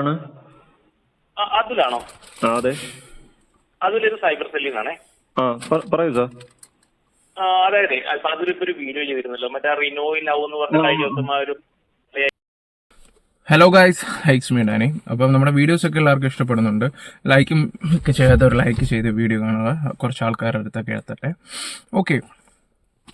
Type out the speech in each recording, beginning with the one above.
ആണ്? അതുലാണോ? ആ അതെ. അതിലൊരു സൈബർ സെല്ലിൽ നിന്നാണേ ആ പറയൂ സാർ. അതായത് അപ്പൊ അതിലിപ്പോ ഒരു വീഡിയോ ചെയ്തിരുന്നല്ലോ. മറ്റേ റിനോയിൽ ലവ് എന്ന് പറഞ്ഞ കഴിഞ്ഞ ദിവസം ആ ഒരു hello guys hi it's me Dani അപ്പം നമ്മുടെ വീഡിയോസ് ഒക്കെ എല്ലാവർക്കും ഇഷ്ടപ്പെടുന്നുണ്ട്. ലൈക്കും ഒക്കെ ചെയ്യാത്തവർ ലൈക്ക് ചെയ്ത് വീഡിയോ കാണുക. കുറച്ച് ആൾക്കാരുടെ അടുത്തൊക്കെ എത്തട്ടെ. ഓക്കെ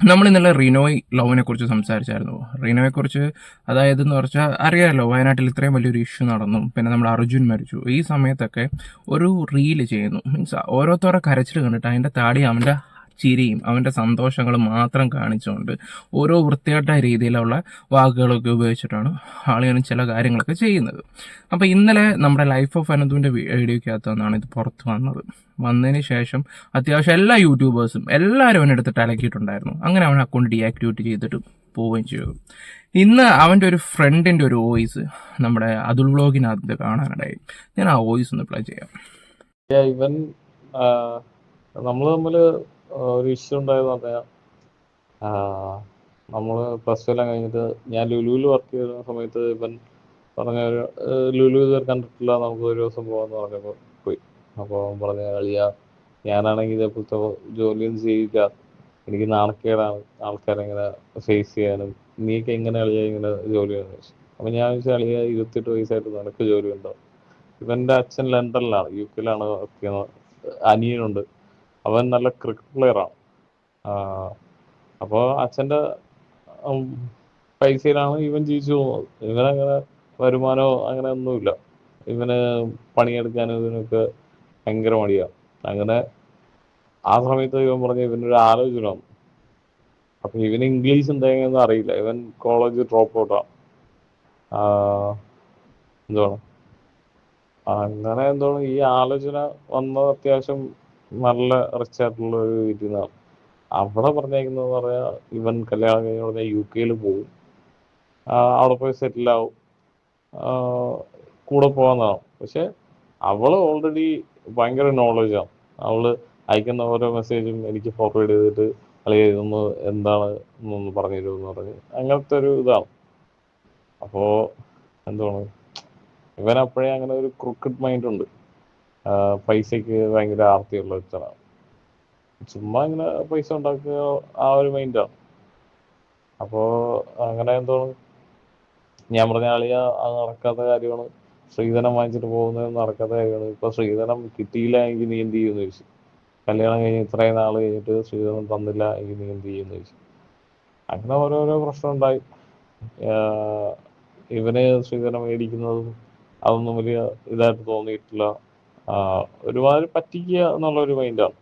നമ്മൾ ഇന്നലെ റിനോയ് ലവിനെ കുറിച്ച് സംസാരിച്ചായിരുന്നു. റിനോയെ കുറിച്ച് അതായത് എന്ന് പറഞ്ഞാൽ അറിയാമല്ലോ വയനാട്ടിൽ ഇത്രയും വലിയൊരു ഇഷ്യൂ നടന്നു. പിന്നെ നമ്മൾ അർജുൻ മരിച്ചു. ഈ സമയത്തൊക്കെ ഒരു റീൽ ചെയ്യുന്നു. മീൻസ് ഓരോരുത്തരുടെ കരച്ചിൽ കണ്ടിട്ട് അതിന്റെ താടി അവന്റെ ചിരിയും അവന്റെ സന്തോഷങ്ങളും മാത്രം കാണിച്ചുകൊണ്ട് ഓരോ വൃത്തികെട്ട രീതിയിലുള്ള വാക്കുകളൊക്കെ ഉപയോഗിച്ചിട്ടാണ് ആളുകൾ ചില കാര്യങ്ങളൊക്കെ ചെയ്യുന്നത്. അപ്പോൾ ഇന്നലെ നമ്മുടെ ലൈഫ് ഓഫ് അനന്തുവിന്റെ വീഡിയോയ്ക്കകത്ത് നിന്നാണ് ഇത് പുറത്ത് വന്നത്. വന്നതിന് ശേഷം അത്യാവശ്യം എല്ലാ യൂട്യൂബേഴ്സും എല്ലാവരും അവനെടുത്തിട്ട് അലക്കിയിട്ടുണ്ടായിരുന്നു അങ്ങനെ അവൻ അക്കൗണ്ട് ഡീആക്ടിവേറ്റ് ചെയ്തിട്ട് പോവുകയും ചെയ്തു. ഇന്ന് അവന്റെ ഒരു ഫ്രണ്ടിന്റെ ഒരു വോയിസ് നമ്മുടെ അതുൽ വ്ളോഗിനകത്ത് കാണാനിടയായി. ഞാൻ ആ വോയിസ് ഒന്ന് പ്ലേ ചെയ്യാം. ഇവൻ നമ്മൾ തമ്മിൽ ഒരു ഇഷ്യൂ ഉണ്ടായെന്ന് പറഞ്ഞാൽ നമ്മൾ പ്ലസ് ടു എല്ലാം കഴിഞ്ഞിട്ട് ഞാൻ ലുലുവിൽ വർക്ക് ചെയ്തിരുന്ന സമയത്ത് ഇവൻ പറഞ്ഞ ഒരു ലുലു ഇതുവരെ കണ്ടിട്ടില്ല നമുക്ക് ഒരു ദിവസം പോകാമെന്ന് പറഞ്ഞപ്പോൾ പോയി. അപ്പോൾ അവൻ പറഞ്ഞ കളിയ ഞാനാണെങ്കിൽ ഇതേപോലത്തെ ജോലിയൊന്നും ചെയ്യില്ല. എനിക്ക് നാണക്കേടാണ് ആൾക്കാരെ ഇങ്ങനെ ഫേസ് ചെയ്യാനും. നീയൊക്കെ എങ്ങനെ കളിയാ ഇങ്ങനെ ജോലി ചെയ്യുന്നത് ചോദിച്ചു അപ്പോൾ ഞാൻ ചോദിച്ചു കളിയ ഇരുപത്തെട്ട് വയസ്സായിട്ട് നിനക്ക് ജോലി ഉണ്ടോ ഇവന്റെ അച്ഛൻ ലണ്ടനിലാണ് യു കെയിലാണ് വർക്ക് ചെയ്യുന്നത് അനിയനുണ്ട്. അവൻ നല്ല ക്രിക്കറ്റ് പ്ലെയറാണ് അച്ഛന്റെ അച്ഛന്റെ പൈസയിലാണ് ഇവൻ ജീവിച്ചു പോകുന്നത്. ഇവനങ്ങനെ വരുമാനോ അങ്ങനെ ഒന്നുമില്ല. ഇവന് പണിയെടുക്കാനും ഇതിനൊക്കെ ഭയങ്കര മടിയാണ് അങ്ങനെ ആ സമയത്ത് ഇവൻ പറഞ്ഞ ഇവനൊരു ആലോചന അപ്പൊ ഇവന് ഇംഗ്ലീഷ് എന്തെങ്കിലും അറിയില്ല. ഇവൻ കോളേജ് ഡ്രോപ്പ് ഔട്ടാണ് എന്താണ് അങ്ങനെ എന്തോ ഈ ആലോചന വന്നത് അത്യാവശ്യം നല്ല റിച്ച് ആയിട്ടുള്ള ഒരു വീട്ടിൽ നിന്നാണ്. അവിടെ പറഞ്ഞേക്കുന്നത് പറഞ്ഞാൽ ഇവൻ കല്യാണം കഴിഞ്ഞ ഉടനെ യു കെയിൽ പോകും അവിടെ പോയി സെറ്റിൽ ആവും. കൂടെ പോകാന്നാണ് പക്ഷെ അവൾ ഓൾറെഡി ഭയങ്കര നോളജാണ് അവൾ അയക്കുന്ന ഓരോ മെസ്സേജും എനിക്ക് ഫോർവേഡ് ചെയ്തിട്ട് അല്ലെങ്കിൽ ഇതൊന്ന് എന്താണ്? എന്നൊന്ന് പറഞ്ഞു തരുമെന്ന് പറഞ്ഞ് അങ്ങനത്തെ ഒരു ഇതാണ്. അപ്പോ എന്താണ് ഇവൻ അപ്പോഴേ അങ്ങനെ ഒരു ക്രിക്കറ്റ് മൈൻഡ് ഉണ്ട്. ആ, പൈസക്ക് ഭയങ്കര ആർത്തിയുള്ള ഒരുത്തനാണ് ചുമ്മാ ഇങ്ങനെ പൈസ ഉണ്ടാക്കുക ആ ഒരു മൈൻഡാണ് അപ്പോ അങ്ങനെ എന്തോ ഞാൻ പറഞ്ഞ ആളിയ അത് നടക്കാത്ത കാര്യമാണ്. ശ്രീധനം വാങ്ങിച്ചിട്ട് പോകുന്നത് നടക്കാത്ത കാര്യമാണ്. ഇപ്പൊ ശ്രീധനം കിട്ടിയില്ല എങ്കിൽ നീ എന്ത് ചെയ്യുമെന്ന് ചോദിച്ചു. കല്യാണം കഴിഞ്ഞ് ഇത്രയും നാൾ കഴിഞ്ഞിട്ട് ശ്രീധനം തന്നില്ല എങ്കിൽ നീ എന്ത് ചെയ്യുമെന്ന് ചോദിച്ചു. അങ്ങനെ ഓരോരോ പ്രശ്നം ഉണ്ടായി. ഇവന് ശ്രീധനം മേടിക്കുന്നതും അതൊന്നും വലിയ ഇതായിട്ട് തോന്നിയിട്ടില്ല. ഒരുമാതിരി പറ്റിക്കുക എന്നുള്ള ഒരു മൈൻഡാണ്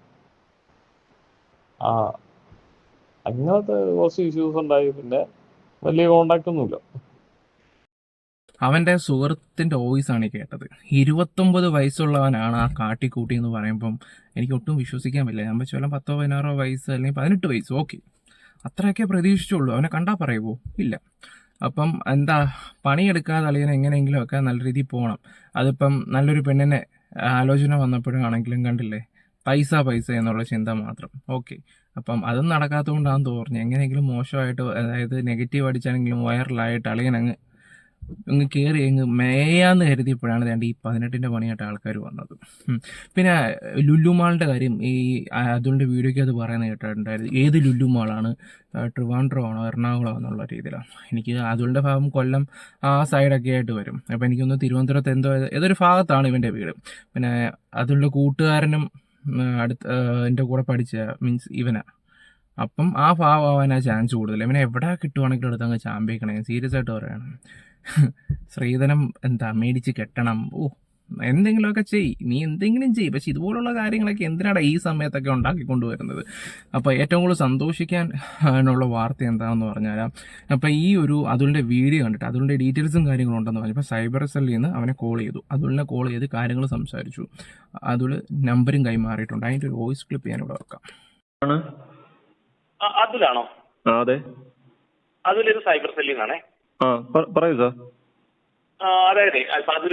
ആ അങ്ങനത്തെ കുറച്ച് ഇഷ്യൂസ് ഉണ്ടായി. പിന്നെ വലിയ കോണ്ടാക്ട് ഒന്നുമില്ല. അവന്റെ സുഹൃത്തിന്റെ വോയിസാണ് ആണ് കേട്ടത്. ഇരുപത്തൊമ്പത് വയസ്സുള്ളവനാണ് ആ കാട്ടിക്കൂട്ടി എന്ന് പറയുമ്പം എനിക്ക് ഒട്ടും വിശ്വസിക്കാൻ പറ്റില്ല. ഞാൻ വെച്ചാൽ പത്തോ പതിനാറോ വയസ്സ് അല്ലെങ്കിൽ പതിനെട്ട് വയസ്സ്? ഓക്കെ അത്രയൊക്കെ പ്രതീക്ഷിച്ചുള്ളൂ. അവനെ കണ്ടാൽ പറയുമോ ഇല്ല. അപ്പം എന്താ പണിയെടുക്കാതെ അളിയൻ എങ്ങനെയെങ്കിലും ഒക്കെ നല്ല രീതിയിൽ പോകണം അതിപ്പം നല്ലൊരു പെണ്ണിനെ ആലോചന വന്നപ്പോഴാണെങ്കിലും കണ്ടില്ലേ? പൈസ പൈസ എന്നുള്ള ചിന്ത മാത്രം. ഓക്കെ. അപ്പം അതും നടക്കാത്തതുകൊണ്ടാണെന്ന് തോന്നുന്നു. എങ്ങനെയെങ്കിലും മോശമായിട്ട് അതായത് നെഗറ്റീവ് അടിച്ചാണെങ്കിലും വൈറലായിട്ട് അളിയൻ അങ്ങ് കയറി അങ്ങ് മേയാന്ന് കരുതിയപ്പോഴാണ് വേണ്ട ഈ പതിനെട്ടിന്റെ പണിയായിട്ട് ആൾക്കാർ വന്നത്. പിന്നെ ലുല്ലുമാളിന്റെ കാര്യം ഈ അതുകൊണ്ട് വീഡിയോയ്ക്ക് അത് പറയുന്നത് കേട്ടിട്ടുണ്ടായിരുന്നു. ഏത് ലുല്ലുമാളാണ് ട്രിവാൻഡ്രോ ആണോ എറണാകുളം എന്നുള്ള രീതിയിലാണ്. എനിക്ക് അതുകൊണ്ട് ഭാഗം കൊല്ലം ആ സൈഡൊക്കെ ആയിട്ട് വരും. അപ്പോൾ എനിക്കൊന്ന് തിരുവനന്തപുരത്ത് എന്തോ ഏതൊരു ഭാഗത്താണ് ഇവന്റെ വീട്. പിന്നെ അതുള്ള കൂട്ടുകാരനും അടുത്ത് എന്റെ കൂടെ പഠിച്ച മീൻസ് ഇവനാ. അപ്പം ആ ഭാവം ആ ചാൻസ് കൂടുതൽ ഇവനെ എവിടെ കിട്ടുവാണെങ്കിലും അടുത്ത് അങ്ങ് ചാമ്പിക്കണേ സീരിയസ് ആയിട്ട് പറയണം. സ്ത്രീധനം എന്താ മേടിച്ച് കെട്ടണം? ഓ എന്തെങ്കിലുമൊക്കെ ചെയ്. നീ എന്തെങ്കിലും ചെയ്. പക്ഷെ ഇതുപോലുള്ള കാര്യങ്ങളൊക്കെ എന്തിനാടാ ഈ സമയത്തൊക്കെ ഉണ്ടാക്കിക്കൊണ്ടുവരുന്നത് അപ്പോൾ ഏറ്റവും കൂടുതൽ സന്തോഷിക്കാൻ ഉള്ള വാർത്ത എന്താണെന്ന് പറഞ്ഞാൽ അപ്പോൾ ഈ ഒരു അതുലിന്റെ വീഡിയോ കണ്ടിട്ട് അതുലിന്റെ ഡീറ്റെയിൽസും കാര്യങ്ങളും ഉണ്ടെന്ന് പറഞ്ഞപ്പോൾ സൈബർ സെല്ലിൽ നിന്ന് അവനെ കോൾ ചെയ്തു. അതുലിനെ കോൾ ചെയ്ത് കാര്യങ്ങൾ സംസാരിച്ചു. അതുൽ നമ്പറും കൈമാറിയിട്ടുണ്ട്. അതിന്റെ ഒരു വോയിസ് ക്ലിപ്പ് ഞാൻ ഇവിടെ വെക്കാം അതുലാണോ? അതെ. അതിലൊരു സൈബർ സെല്ലിൽ നിന്നാണേ. പറയൂ സാർ. അതായത്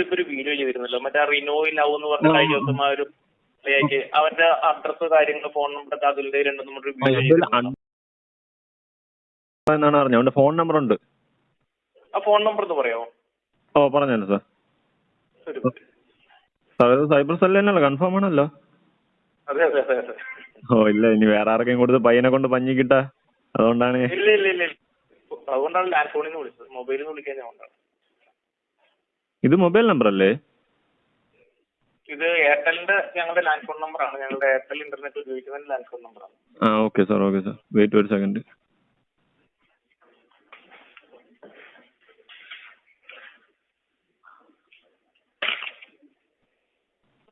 ഇപ്പൊ ഒരു വീഡിയോ ചെയ്തിരുന്നല്ലോ. മറ്റേ റിനോയിൽ ലവ് എന്ന് പറഞ്ഞ കഴിഞ്ഞ ദിവസം ആ ഒരു അവരുടെ അഡ്രസ് കാര്യങ്ങൾ ഫോൺ നമ്പർ രണ്ടും നമ്മുടെ വീഡിയോ അൺ- എന്നാണ് അറിഞ്ഞത്. അവന്റെ ഫോൺ നമ്പർ ഉണ്ട്. ആ ഫോൺ നമ്പർ ഒന്ന് പറയാമോ? ഓ പറഞ്ഞു സാർ. സാർ സൈബർ സെല്ല് തന്നെയല്ലോ കൺഫേം ആണല്ലോ. അതെ അതെ അതെ അതെ. ഓ ഇല്ല ഇനി വേറെ ആർക്കെങ്കിലും കൊടുത്ത് പയ്യനെ കൊണ്ട് പഞ്ഞിക്കിട്ട അതുകൊണ്ടാണ്. ഇല്ല ഇല്ല ഇല്ല. അതുകൊണ്ടാണ് ലാൻഡ് ഫോണിൽ നിന്ന് വിളിച്ചത്? മൊബൈലിൽ നിന്ന് വിളിക്കാൻ ഞാൻ കൊണ്ടാണ് ഇത് മൊബൈൽ നമ്പർ അല്ലേ ഇത് എയർടെലിന്റെ ഞങ്ങളുടെ ലാൻഡ് ഫോൺ നമ്പർ ആണ് ഞങ്ങളുടെ എയർടെൽ ഇന്റർനെറ്റ് ഉപയോഗിക്കുന്ന ലാൻഡ് ഫോൺ നമ്പർ ആ okay sir okay sir. Wait ഒരു സെക്കൻഡ്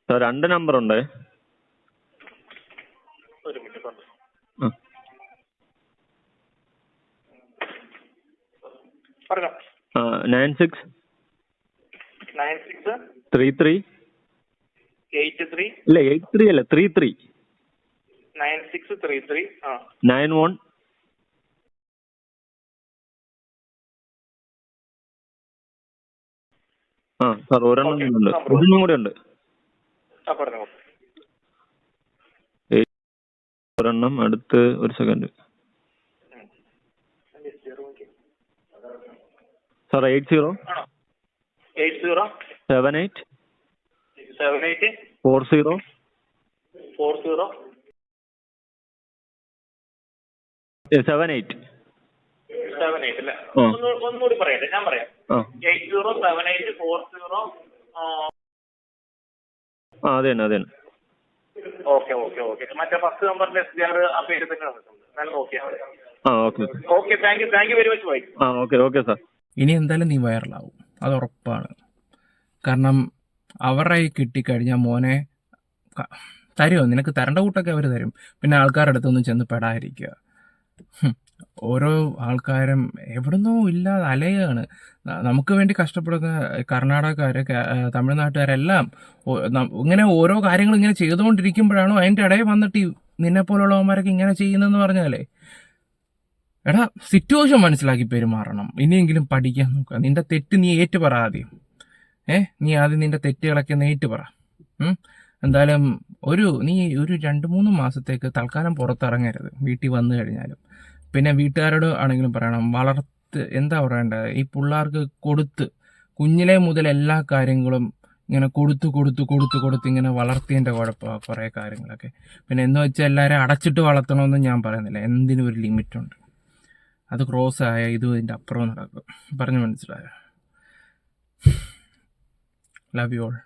സാർ രണ്ട് നമ്പർ ഉണ്ടേ ഒരു മിനിറ്റ് പറഞ്ഞു ആ പറഞ്ഞോ nine six nine six three three eight three ഇല്ല എയ്റ്റ് ത്രീ അല്ല three three nine six three three nine one ആ സാർ ഒരെണ്ണം ഉണ്ട് ഒരെണ്ണം കൂടി ഉണ്ട് ഒരെണ്ണം അടുത്ത് ഒരു second sir eight zero eight zero seven eight seven eight four zero four zero seven eight seven eight അല്ലേ? ഒന്നുകൂടി പറയട്ടെ ഞാൻ പറയാം. Eight zero seven eight four zero ആ. അതെ അതെ ഓക്കെ ഓക്കെ ഓക്കെ മറ്റേ ഫസ്റ്റ് നമ്പറിന്റെ എസ് ഡി ആർ ആ പേര് തന്നെ ആ okay okay thank you thank you very much Y ആ ഓക്കെ ഓക്കെ സാർ ഇനി എന്തായാലും നീ വൈറലാവും. അത് ഉറപ്പാണ്. കാരണം അവരുടെ കിട്ടിക്കഴിഞ്ഞാൽ മോനെ തരുമോ നിനക്ക് തരേണ്ട കൂട്ടൊക്കെ അവർ തരും. പിന്നെ ആൾക്കാരുടെ അടുത്തൊന്നും ചെന്ന് പെടാതിരിക്കുക. ഓരോ ആൾക്കാരും എവിടുന്നോ ഇല്ലാതെ അലയാണ്. നമുക്ക് വേണ്ടി കഷ്ടപ്പെടുന്ന കർണാടകക്കാർ തമിഴ്നാട്ടുകാരെല്ലാം ഇങ്ങനെ ഓരോ കാര്യങ്ങൾ ഇങ്ങനെ ചെയ്തുകൊണ്ടിരിക്കുമ്പോഴാണോ അതിന്റെ ഇടയിൽ വന്നിട്ട് നിന്നെ പോലുള്ളവന്മാരൊക്കെ ഇങ്ങനെ ചെയ്യുന്നതെന്ന് പറഞ്ഞാലേ? എടാ സിറ്റുവേഷൻ മനസ്സിലാക്കി പെരുമാറണം. ഇനിയെങ്കിലും പഠിക്കാൻ നോക്കുക നിന്റെ തെറ്റ് നീ ഏറ്റു പറ ആദ്യം. ഏ നീ ആദ്യം നിന്റെ തെറ്റുകളൊക്കെ ഒന്ന് ഏറ്റുപറ. എന്തായാലും ഒരു നീ ഒരു രണ്ട് മൂന്ന് മാസത്തേക്ക് തൽക്കാലം പുറത്തിറങ്ങരുത്. വീട്ടിൽ വന്നു കഴിഞ്ഞാലും. പിന്നെ വീട്ടുകാരോട് ആണെങ്കിലും പറയണം വളർത്ത് എന്താ പറയണ്ടത് ഈ പിള്ളേർക്ക് കൊടുത്ത് കുഞ്ഞിലെ മുതൽ എല്ലാ കാര്യങ്ങളും ഇങ്ങനെ കൊടുത്ത് കൊടുത്ത് കൊടുത്ത് കൊടുത്ത് ഇങ്ങനെ വളർത്തിയതിന്റെ കുഴപ്പമാണ് കുറേ കാര്യങ്ങളൊക്കെ. പിന്നെ എന്ന് വെച്ചാൽ എല്ലാവരും അടച്ചിട്ട് വളർത്തണമെന്ന് ഞാൻ പറയുന്നില്ല. എന്തിനും ഒരു ലിമിറ്റുണ്ട് അത് ക്രോസ് ആയ ഇതും ഇതിന്റെ അപ്പുറം നടക്കും. പറഞ്ഞു മനസ്സിലായോ? Love you all